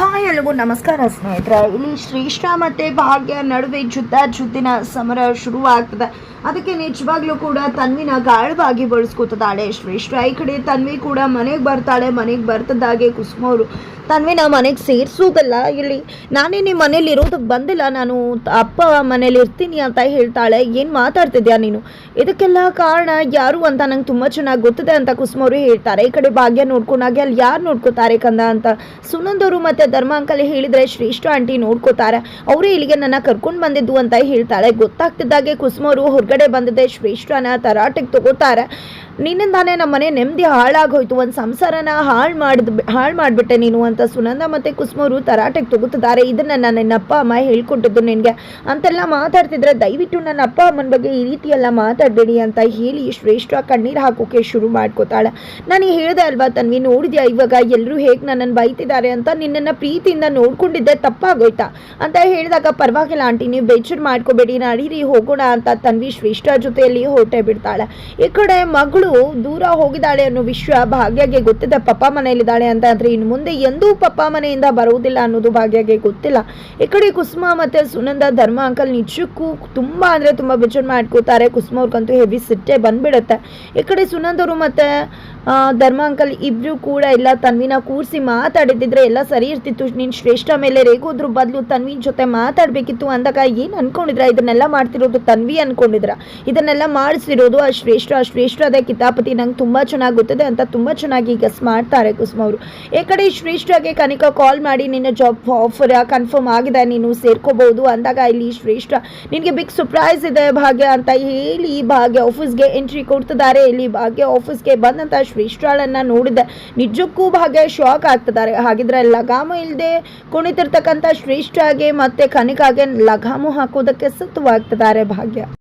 Hi ಎಲ್ಲರಿಗೂ ನಮಸ್ಕಾರ ಸ್ನೇಹಿತರೆ. ಇಲ್ಲಿ ಶ್ರೇಷ್ಠ ಮತ್ತು ಭಾಗ್ಯ ನಡುವೆ ಜುದ್ದ ಜುದ್ದಿನ ಸಮರ ಶುರುವಾಗ್ತದೆ. ಅದಕ್ಕೆ ನಿಜವಾಗ್ಲೂ ಕೂಡ ತನ್ವಿನ ಗಾಳವಾಗಿ ಬಳಸ್ಕೊತಿದ್ದಾಳೆ ಶ್ರೇಷ್ಠ ಈ ಕಡೆ ತನ್ವಿ ಕೂಡ ಮನೆಗೆ ಬರ್ತಾಳೆ, ಮನೆಗೆ ಬರ್ತದಾಗೆ ಕುಸುಮ ಅವರು ತನ್ವಿನ ಮನೆಗೆ ಸೇರಿಸೋದಲ್ಲ, ಇಲ್ಲಿ ನಾನೇ ನಿಮ್ಮ ಮನೇಲಿ ಇರೋದಕ್ಕೆ ಬಂದಿಲ್ಲ, ನಾನು ಅಪ್ಪ ಮನೇಲಿ ಇರ್ತೀನಿ ಅಂತ ಹೇಳ್ತಾಳೆ. ಏನು ಮಾತಾಡ್ತಿದ್ಯಾ ನೀನು? ಇದಕ್ಕೆಲ್ಲ ಕಾರಣ ಯಾರು ಅಂತ ನಂಗೆ ತುಂಬ ಚೆನ್ನಾಗಿ ಗೊತ್ತಿದೆ ಅಂತ ಕುಸುಮ ಅವರು ಹೇಳ್ತಾರೆ. ಈ ಕಡೆ ಭಾಗ್ಯ ನೋಡ್ಕೊಂಡಾಗೆ ಅಲ್ಲಿ ಯಾರು ನೋಡ್ಕೋತಾರೆ ಕಂದ ಅಂತ. ಸುನಂದವರು ಮತ್ತೆ ಧರ್ಮ ಅಂಕಲ್ ಹೇಳಿದ್ರೆ ಶ್ರೇಷ್ಠ ಆಂಟಿ ನೋಡ್ಕೋತಾರೆ. ಅವರೇ ಇಲ್ಲಿಗೆ ನನ್ನ ಕರ್ಕೊಂಡು ಬಂದಿದ್ದು ಅಂತ ಹೇಳ್ತಾಳೆ. ಗೊತ್ತಾಗ್ತಿದ್ದಾಗೆ ಕುಸುಮವರು ಹೊರಗಡೆ ಬಂದಿದ್ದೆ. ಶ್ರೇಷ್ಠನ ತರಾಟೆಗೆ ತಗೋತಾರೆ. ನಿನ್ನಿಂದಾನೆ ನಮ್ಮ ಮನೆ ನೆಮ್ಮದಿ ಹಾಳಾಗೋಯ್ತು. ಒಂದು ಸಂಸಾರನ ಹಾಳು ಮಾಡಿದ್ ಹಾಳು ಮಾಡಿಬಿಟ್ಟೆ ನೀನು ಅಂತ ಸುನಂದ ಮತ್ತು ಕುಸುಮರು ತರಾಟೆಗೆ ತಗೋತಿದ್ದಾರೆ. ನಾನು ನನ್ನ ಅಪ್ಪ ಅಮ್ಮ ಹೇಳ್ಕೊಟ್ಟಿದ್ದು ನಿನಗೆ. ಅಂತೆಲ್ಲ ಮಾತಾಡ್ತಿದ್ರೆ ದಯವಿಟ್ಟು ನನ್ನ ಅಪ್ಪ ಅಮ್ಮನ ಬಗ್ಗೆ ಈ ರೀತಿ ಎಲ್ಲ ಮಾತಾಡಬೇಡಿ ಅಂತ ಹೇಳಿ ಶ್ರೇಷ್ಠ ಕಣ್ಣೀರು ಹಾಕೋಕೆ ಶುರು ಮಾಡ್ಕೋತಾಳೆ. ನಾನು ಹೇಳಿದೆ ಅಲ್ವಾ, ತನ್ವಿ ನೋಡಿದ್ಯಾ ಇವಾಗ? ಎಲ್ಲರೂ ಹೇಗೆ ನನ್ನನ್ನು ಬೈತಿದ್ದಾರೆ ಅಂತ ನಿನ್ನನ್ನು ಪ್ರೀತಿಯಿಂದ ನೋಡ್ಕೊಂಡಿದ್ದೆ, ತಪ್ಪಾಗೋಯ್ತಾ? ಅಂತ ಹೇಳಿದಾಗ, ಪರವಾಗಿಲ್ಲ ಆಂಟಿ, ನೀವು ಬೇಜಾರು ಮಾಡ್ಕೋಬೇಡಿ ನಡೀರಿ ಹೋಗೋಣ ಅಂತ ತನ್ವಿ ಶ್ರೇಷ್ಠ ಜೊತೆಯಲ್ಲಿ ಹೊರಟೆ ಬಿಡ್ತಾಳೆ. ಈ ಕಡೆ ಮಗಳು ದೂರ ಹೋಗಿದ್ದಾಳೆ ಅನ್ನೋ ವಿಷಯ ಭಾಗ್ಯಗೆ ಗೊತ್ತಿದೆ, ಪಪ್ಪ ಮನೆಯಲ್ಲಿದ್ದಾಳೆ ಅಂತ. ಆದರೆ ಇನ್ನು ಮುಂದೆ ಎಂದೂ ಪಪ್ಪ ಮನೆಯಿಂದ ಬರುವುದಿಲ್ಲ ಅನ್ನೋದು ಭಾಗ್ಯಗೆ ಗೊತ್ತಿಲ್ಲ. ಈ ಕಡೆ ಕುಸುಮ ಮತ್ತೆ ಸುನಂದ, ಧರ್ಮ, ಅಂಕಲ್ ನಿಜಕ್ಕೂ ತುಂಬಾ ಅಂದ್ರೆ ತುಂಬಾ ಬೇಜಾರು ಮಾಡ್ಕೋತಾರೆ. ಕುಸುಮ ಅವ್ರಿಗಂತೂ ಹೆವಿ ಸಿಟ್ಟೆ ಬಂದ್ಬಿಡುತ್ತೆ. ಈ ಕಡೆ ಸುನಂದರು ಮತ್ತೆ ಧರ್ಮ, ಅಂಕಲ್ ಇಬ್ರು ಕೂಡ ಎಲ್ಲ ತನ್ವಿನ ಕೂರಿಸಿ ಮಾತಾಡಿದ್ರೆ ಎಲ್ಲ ಸರಿ ಇರ್ತಿತ್ತು. ನೀನು ಶ್ರೇಷ್ಠ ಮೇಲೆ ರೇಗೋದ್ರ ಬದಲು ತನ್ವಿನ ಜೊತೆ ಮಾತಾಡಬೇಕಿತ್ತು ಅಂದಾಗ ಏನು ಅನ್ಕೊಂಡಿದ್ರ? ಇದನ್ನೆಲ್ಲ ಮಾಡ್ತಿರೋದು ತನ್ವಿ ಅನ್ಕೊಂಡಿದ್ರ. ಇದನ್ನೆಲ್ಲ ಮಾಡಿಸಿರೋದು ಆ ಶ್ರೇಷ್ಠ, ಆ ಶ್ರೇಷ್ಠದ ಕಿತಾಪತಿ ನಂಗೆ ತುಂಬ ಚೆನ್ನಾಗಿ ಗೊತ್ತಿದೆ ಅಂತ ತುಂಬ ಚೆನ್ನಾಗಿ ಈಗ ಮಾಡ್ತಾರೆ ಕುಸುಮ ಅವರು. ಈ ಕಡೆ ಶ್ರೇಷ್ಠಗೆ ಕನಿಕ ಕಾಲ್ ಮಾಡಿ, ನಿನ್ನ ಜಾಬ್ ಆಫರ್ ಕನ್ಫರ್ಮ್ ಆಗಿದೆ, ನೀನು ಸೇರ್ಕೋಬಹುದು ಅಂದಾಗ ಇಲ್ಲಿ ಶ್ರೇಷ್ಠ, ನಿನಗೆ ಬಿಗ್ ಸರ್ಪ್ರೈಸ್ ಇದೆ ಭಾಗ್ಯ ಅಂತ ಹೇಳಿ ಭಾಗ್ಯ ಆಫೀಸ್ಗೆ ಎಂಟ್ರಿ ಕೊಡ್ತಿದ್ದಾರೆ. ಇಲ್ಲಿ ಭಾಗ್ಯ ಆಫೀಸ್ಗೆ ಬಂದಂತ ಶ್ರೇಷ್ಠಳನ್ನ ನೋಡಿದೆ. ನಿಜಕ್ಕೂ ಭಾಗ್ಯ ಶಾಕ್ ಆಗ್ತಿದ್ದಾರೆ. ಹಾಗಿದ್ರೆ ಲಗಾಮು ಇಲ್ಲದೆ ಕುಣಿತಿರ್ತಕ್ಕಂಥ ಶ್ರೇಷ್ಠಾಗೆ ಮತ್ತೆ ಕನಿಕಾಗೆ ಲಗಾಮು ಹಾಕೋದಕ್ಕೆ ಸತ್ತವಾಗ್ತಿದ್ದಾರೆ ಭಾಗ್ಯ.